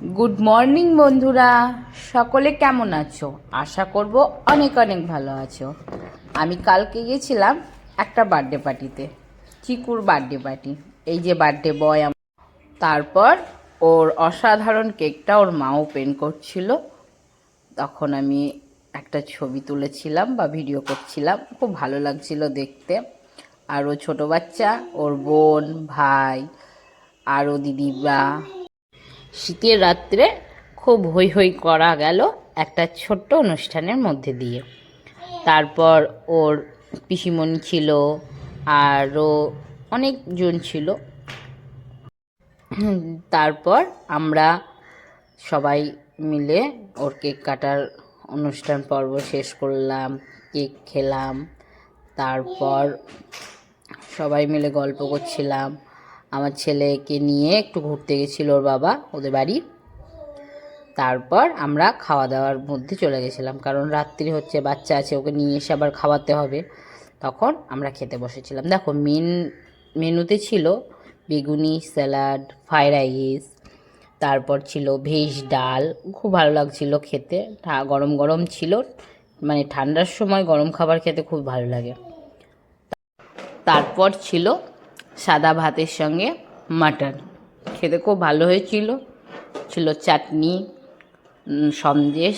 Good morning বন্ধুরা। সকলে কেমন আছো? আশা করব অনেক অনেক ভালো আছো। আমি কালকে গেছিলাম একটা বার্থডে পার্টিতে চিকুর বার্থডে পার্টি এই যে বার্থডে বয় আমার তারপর ওর অসাধারণ কেকটা ওর মা ওপেন করছিল। তখন আমি একটা ছবি তুলেছিলাম বা ভিডিও করছিলাম। খুব ভালো লাগছিল দেখতে। আর ও ছোটো বাচ্চা, ওর বোন, ভাই, আরও দিদিরা শীতের রাত্রে খুব হই হই করা গেল একটা ছোট্ট অনুষ্ঠানের মধ্যে দিয়ে। তারপর ওর পিসিমণি ছিল, আরও অনেকজন ছিল। তারপর আমরা সবাই মিলে ওর কেক কাটার অনুষ্ঠান পর্ব শেষ করলাম, কেক খেলাম। তারপর সবাই মিলে গল্প করছিলাম। আমার ছেলেকে নিয়ে একটু ঘুরতে গেছিল ওর বাবা, ওদের বাড়ি। তারপর আমরা খাওয়া দাওয়ার মধ্যে চলে গেছিলাম, কারণ রাত্রি হচ্ছে, বাচ্চা আছে, ওকে নিয়ে এসে আবার খাওয়াতে হবে। তখন আমরা খেতে বসেছিলাম। দেখো মেন মেনুতে ছিল বেগুনি, স্যালাড, ফ্রাইড রাইস, তারপর ছিল ভেজ ডাল। খুব ভালো লাগছিল খেতে। গরম গরম ছিল। মানে ঠান্ডার সময় গরম খাবার খেতে খুব ভালো লাগে। তারপর ছিল সাদা ভাতের সঙ্গে মাটন। খেতে খুব ভালো হয়েছিল। ছিল চাটনি সন্দেশ,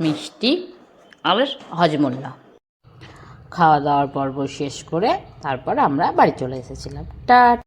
মিষ্টি আর হজমোল্লা। খাওয়া দাওয়ার পর্ব শেষ করে তারপর আমরা বাড়ি চলে এসেছিলাম। টা